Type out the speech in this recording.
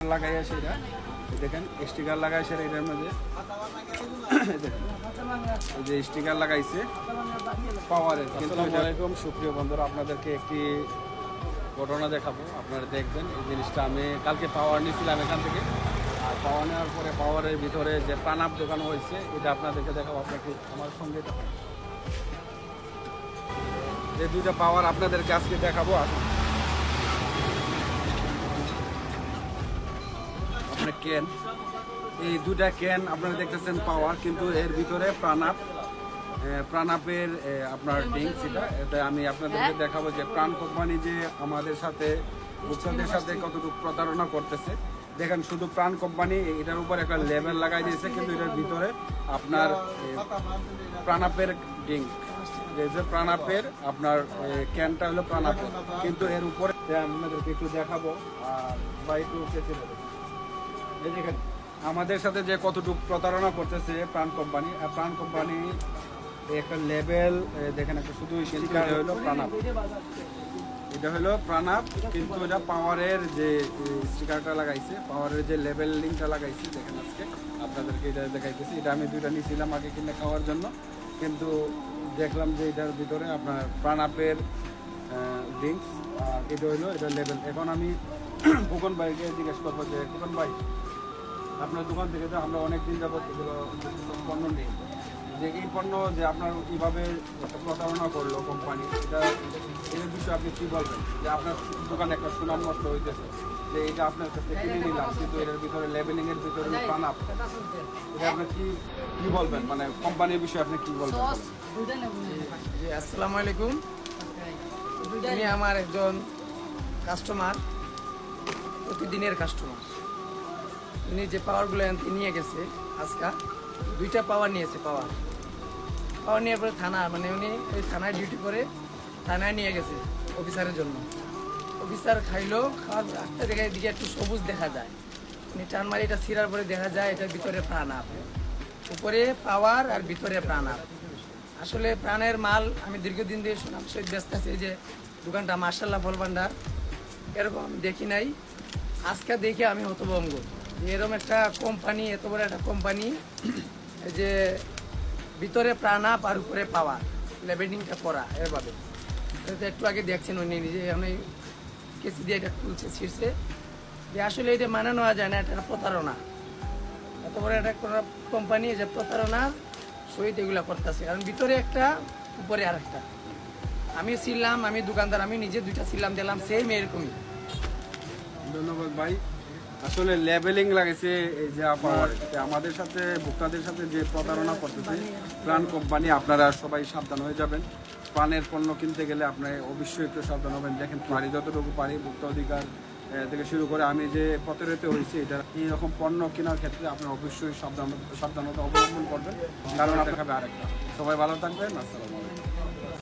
লাগাইয়া সেটা এই দেখেন স্টিকার লাগাই সেটা এটার মধ্যে। যে স্টিকার লাগাইছে পাওয়ারের কিন্তু এরকম সুপ্রিয় বন্ধুরা আপনাদেরকে একটি ঘটনা দেখাবো। আপনারা দেখবেন এই জিনিসটা। আমি কালকে পাওয়ার নিয়েছিলাম এখান থেকে। আর পাওয়ার নেওয়ার পরে পাওয়ারের ভিতরে যে পানাপ দোকান হয়েছে এটা আপনাদেরকে দেখাবো। আপনাকে আমার সঙ্গে। এই দুইটা পাওয়ার আপনাদেরকে আজকে দেখাবো। আসুন। ক্যান এই দুটা ক্যান আপনারা দেখতেছেন পাওয়ার কিন্তু এর ভিতরে প্রাণাপ প্রাণাপের আপনার ড্রিঙ্কস এটা এটা আমি আপনাদেরকে দেখাবো যে প্রাণ কোম্পানি যে আমাদের সাথে ভোক্তাদের সাথে কতটুকু প্রতারণা করতেছে। দেখেন, শুধু প্রাণ কোম্পানি এটার উপর একটা লেবেল লাগাই দিয়েছে, কিন্তু এটার ভিতরে আপনার প্রাণাপের ড্রিঙ্ক যে প্রাণাপের, আপনার ক্যানটা হলো প্রাণাপের। কিন্তু এর উপরে আপনাদেরকে একটু দেখাবো, আর বা একটু এই দেখেন আমাদের সাথে যে কতটুকু প্রতারণা করতেছে প্রাণ কোম্পানি আর প্রাণ কোম্পানি একটা লেভেল দেখেন একটা শুধু স্টিকার হলো প্রাণাপ। এটা হলো প্রাণাপ কিন্তু এটা পাওয়ারের যে স্টিকারটা লাগাইছে পাওয়ারের যে লেভেল লিঙ্কটা লাগাইছে দেখেন আজকে আপনাদেরকে এটা দেখাইতেছি। এটা আমি দুইটা নিয়েছিলাম আগে কিনে খাওয়ার জন্য কিন্তু দেখলাম যে এটার ভিতরে আপনার প্রাণাপের ড্রিঙ্কস আর এটা হলো এটা লেভেল এখন আমি ফুকন ভাইকে জিজ্ঞেস করব যে ফুকন ভাই আপনার দোকান থেকে তো আমরা অনেক দিন যাবত এগুলো পণ্য নিই। যে এই পণ্য যে আপনার এইভাবে একটা প্রতারণা করল কোম্পানি এটা এর বিষয়ে আপনি কি বলবেন? যে আপনার দোকানে একটা সুনাম নষ্ট হইতেছে যে এটা আপনার কাছে কিনে নিলাম কিন্তু এটার ভিতরে লেবেলিং ভিতরে ভিতরে আপ এটা আপনি কি কি বলবেন? মানে কোম্পানির বিষয়ে আপনি কি বলবেন? জি আসসালামু আলাইকুম। আমি আমার একজন কাস্টমার প্রতিদিনের কাস্টমার উনি যে পাওয়ারগুলো নিয়ে গেছে আজকা, দুইটা পাওয়ার নিয়েছে পাওয়ার পাওয়ার নেওয়ার পরে থানা মানে উনি ওই থানায় ডিউটি করে থানায় নিয়ে গেছে অফিসারের জন্য। অফিসার খাইলো খাওয়ার একটা জায়গায় দিকে একটু সবুজ দেখা যায়। উনি টান মারি এটা ছিঁড়ার পরে দেখা যায়, এটার ভিতরে প্রাণ আপ। উপরে পাওয়ার আর ভিতরে প্রাণ আপ। আসলে প্রাণের মাল আমি দীর্ঘদিন দিয়ে সুনাম সহিত ব্যস্ত আছি যে দোকানটা মার্শাল্লাহ ফল ভান্ডার এরকম দেখি নাই। আজকে দেখে আমি হতভঙ্গ এরকম একটা কোম্পানি এত বড় একটা কোম্পানি যে ভিতরে প্রাণ আপ আর উপরে পাওয়া লেবেলিংটা করা এভাবে। একটু আগে দেখছেন উনি, নিজে আমি কেসি দিয়ে এটা খুলছে ছিঁড়ছে। যে আসলে এটা মানে নেওয়া যায় না, এটা প্রতারণা। এত বড় একটা কোম্পানি যে প্রতারণার সহিত এগুলা করতেছে। কারণ ভিতরে একটা, উপরে আর একটা আমি ছিলাম, আমি দোকানদার, আমি নিজে দুইটা ছিলাম দিলাম সেম এরকমই। ধন্যবাদ ভাই। আসলে লেবেলিং লাগেছে এই যে আপনার আমাদের সাথে, ভোক্তাদের সাথে যে প্রতারণা করতেছে, প্রাণ কোম্পানি, আপনারা সবাই সাবধান হয়ে যাবেন। প্রাণের পণ্য কিনতে গেলে আপনার অবশ্যই একটু সাবধান হবেন। দেখেন পারি যতটুকু পারি ভোক্তা অধিকার থেকে শুরু করে আমি যে প্রতারিত হয়েছি, এটা এইরকম পণ্য কেনার ক্ষেত্রে আপনার অবশ্যই সাবধান, সাবধানতা অবলম্বন করবেন। কারণ দেখাবে আরেকটা। সবাই ভালো থাকবেন, আসসালামু আলাইকুম।